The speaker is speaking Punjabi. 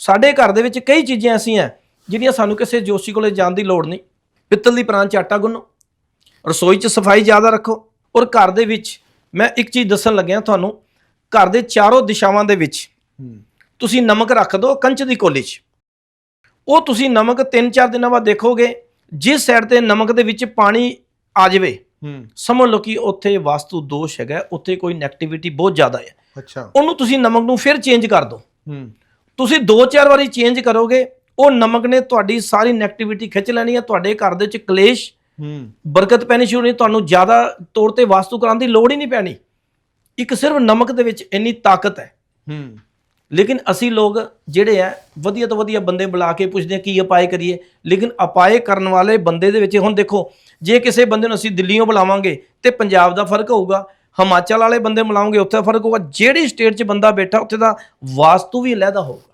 ਸਾਡੇ ਘਰ ਦੇ ਵਿੱਚ ਕਈ ਚੀਜ਼ਾਂ ਐਸੀਆਂ ਜਿਹੜੀਆਂ ਸਾਨੂੰ ਕਿਸੇ ਜੋਸ਼ੀ ਕੋਲੇ ਜਾਣ ਦੀ ਲੋੜ ਨਹੀਂ। ਪਿੱਤਲ ਦੀ ਪ੍ਰਾਂਤ ਚ ਆਟਾ ਗੁੰਨੋ ਰਸੋਈ 'ਚ ਸਫ਼ਾਈ ਜ਼ਿਆਦਾ ਰੱਖੋ ਔਰ ਘਰ ਦੇ ਵਿੱਚ ਮੈਂ ਇੱਕ ਚੀਜ਼ ਦੱਸਣ ਲੱਗਿਆ ਤੁਹਾਨੂੰ ਘਰ ਦੇ ਚਾਰੋਂ ਦਿਸ਼ਾਵਾਂ ਦੇ ਵਿੱਚ ਤੁਸੀਂ ਨਮਕ ਰੱਖ ਦਿਓ ਕੰਚ ਦੀ ਕੋਲੀ 'ਚ। ਉਹ ਤੁਸੀਂ ਨਮਕ 3-4 ਦਿਨਾਂ ਬਾਅਦ ਦੇਖੋਗੇ ਜਿਸ ਸਾਈਡ ਤੇ ਨਮਕ ਦੇ ਵਿੱਚ ਪਾਣੀ ਆ ਜਾਵੇ ਸਮਝ ਲਓ ਕਿ ਉੱਥੇ ਵਾਸਤੂ ਦੋਸ਼ ਹੈਗਾ ਉੱਥੇ ਕੋਈ ਨੈਗੇਟਿਵਿਟੀ ਬਹੁਤ ਜ਼ਿਆਦਾ ਹੈ। ਅੱਛਾ। ਉਹਨੂੰ ਤੁਸੀਂ ਨਮਕ ਨੂੰ ਫਿਰ ਚੇਂਜ ਕਰ ਦਿਓ ਤੁਸੀਂ 2-4 ਵਾਰੀ ਚੇਂਜ ਕਰੋਗੇ ਉਹ ਨਮਕ ਨੇ ਤੁਹਾਡੀ ਸਾਰੀ ਨੈਗੇਟਿਵਿਟੀ ਖਿੱਚ ਲੈਣੀ ਹੈ ਤੁਹਾਡੇ ਘਰ ਦੇ ਵਿੱਚ ਕਲੇਸ਼ ਹੂੰ। ਬਰਕਤ ਪੈਣੀ ਸ਼ੁਰੂ ਨਹੀਂ ਤੁਹਾਨੂੰ ਜ਼ਿਆਦਾ ਤੌਰ ਤੇ ਵਾਸਤੂ ਕਰਾਉਣ ਦੀ ਲੋੜ ਹੀ ਨਹੀਂ ਪੈਣੀ। ਇੱਕ ਸਿਰਫ ਨਮਕ ਦੇ ਵਿੱਚ ਇੰਨੀ ਤਾਕਤ ਹੈ। ਹੂੰ। ਲੇਕਿਨ ਅਸੀਂ ਲੋਕ ਜਿਹੜੇ ਆ ਵਧੀਆ ਤੋਂ ਵਧੀਆ ਬੰਦੇ ਬੁਲਾ ਕੇ ਪੁੱਛਦੇ ਆ ਕੀ ਉਪਾਏ ਕਰੀਏ ਲੇਕਿਨ ਉਪਾਏ ਕਰਨ ਵਾਲੇ ਬੰਦੇ ਦੇ ਵਿੱਚ ਹੁਣ ਦੇਖੋ ਜੇ ਕਿਸੇ ਬੰਦੇ ਨੂੰ ਅਸੀਂ ਦਿੱਲੀੋਂ ਬੁਲਾਵਾਂਗੇ ਤੇ ਪੰਜਾਬ ਦਾ ਫ਼ਰਕ ਹੋਊਗਾ ਹਿਮਾਚਲ ਵਾਲੇ ਬੰਦੇ ਮਿਲਾਉਂਗੇ, ਉੱਥੇ ਫ਼ਰਕ ਹੋਊਗਾ। ਜਿਹੜੀ ਸਟੇਟ 'ਚ ਬੰਦਾ ਬੈਠਾ, ਉੱਥੇ ਦਾ ਵਾਸਤੂ ਵੀ ਅਲੱਗਾ ਹੋਊਗਾ।